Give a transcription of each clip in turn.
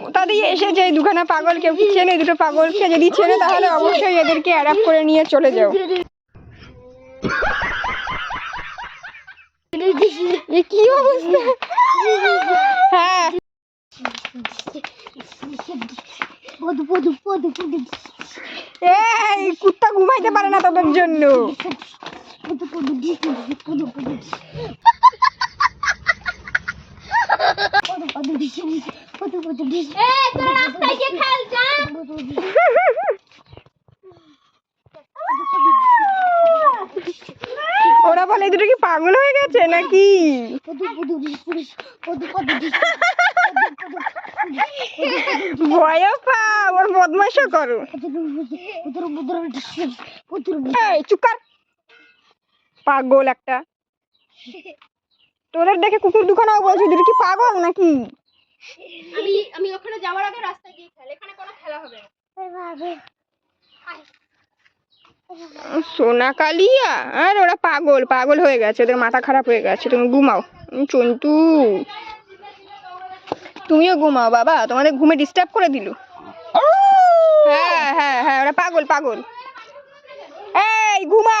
কোথা দিয়ে এসেছে দুখানা পাগল, কেউ কি চেনে? দুটো পাগলকে যদি চেনে, তাহলে অবশ্যই এদেরকে অ্যাডাপ্ট করে নিয়ে চলে যাও। কি অবস্থা? হ্যাঁ। এই, কুত্তা ঘুমাইতে পারে না তোদের জন্য। ওরা বলে দুটো কি পাগল হয়ে গেছে নাকি? ভয়ও পা ওর বদমাইশও করো। এই, চুপ কর। পাগল একটা। তোদের দেখে কুকুর দুখানাও বলছি দুটো কি পাগল নাকি? আমি আমি ওখানে যাওয়ার আগে রাস্তায় গিয়ে খেল এখানে কোনো খেলা হবে সোনা কালিয়া আর ওরা পাগল পাগল হয়ে গেছে ওদের মাথা খারাপ হয়ে গেছে তুমি ঘুমাও। চন্টু তুমিও ঘুমাও বাবা। তোমাদের ঘুমে ডিস্টার্ব করে দিল। হ্যাঁ হ্যাঁ হ্যাঁ ওরা পাগল পাগল। এই ঘুমা।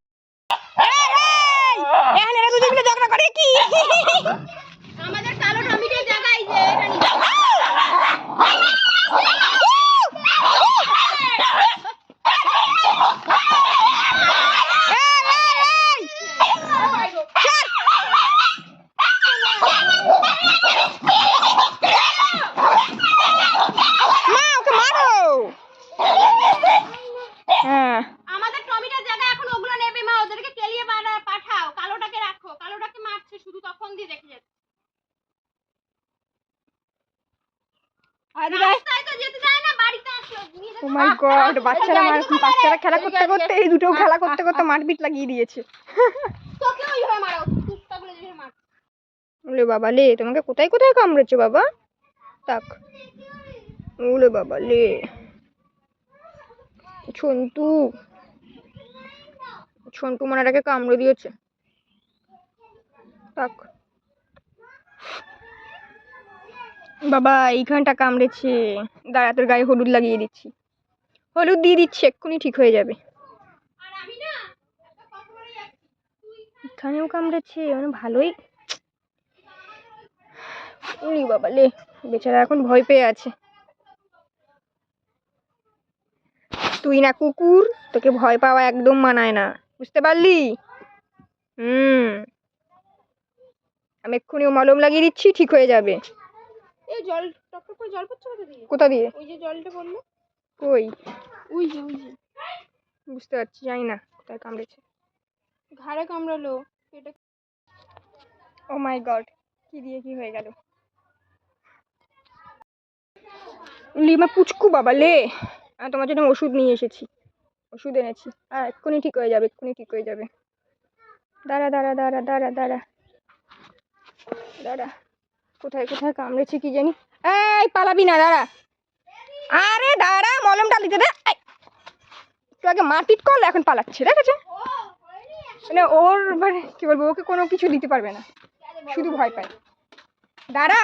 Oh my God বাচ্চারা মার বাচ্চারা খেলা করতে করতে এই দুটো খেলা করতে করতে মারপিট লাগিয়ে দিয়েছে। ওলে বাবা লে তোমাকে কোথায় কোথায় কামড়েছে বাবা? তাক ওলে বাবা লে। ছন্তু ছন্তু মানাটাকে কামড়ে দিয়েছে। তাক বাবা, এইখানটা কামড়েছে। দাঁড়া, তোর গায়ে হলুদ লাগিয়ে দিচ্ছি। হলুদ দিয়ে দিচ্ছি, এক্ষুনি ঠিক হয়ে যাবে। এখানেও কামড়েছে মানে ভালোই। উলি বাবা লে, বেচারা এখন ভয় পেয়ে আছে। তুই না কুকুর, তোকে ভয় পাওয়া একদম মানায় না। বুঝতে পারলি? হুম। আমি এক্ষুনি মলম লাগিয়ে দিচ্ছি, ঠিক হয়ে যাবে। এই জল টপ টপ করে জল পড়ছে কোথা দিয়ে? কোথা দিয়ে? ওই যে জলটা পড়ল কই? ওই যে ওই যে। বুঝতে পারছি জানি না কোথায় কামড়েছে। ঘাড়ে কামড়ালো। পেটে ও মাই গড কি দিয়ে কি হয়ে গেল? লিমা পুচকু বাবা লে। তোমার জন্য ওষুধ নিয়ে এসেছি। ওষুধ এনেছি। আর এক্ষুনি ঠিক হয়ে যাবে এক্ষুনি ঠিক হয়ে যাবে। দাঁড়া দাঁড়া দাঁড়া দাঁড়া দাঁড়া। দাঁড়া। কোথায় কোথায় কামড়েছে কি জানি? এই, পালাবি না, দাঁড়া। আরে, দাঁড়া মলমটা দিতে দে। মাটির আগে এখন পালাচ্ছে দেখেছে মানে ওর মানে কি বলব, ওকে কোনো কিছু দিতে পারবে না। শুধু ভয় পায়। দাঁড়া।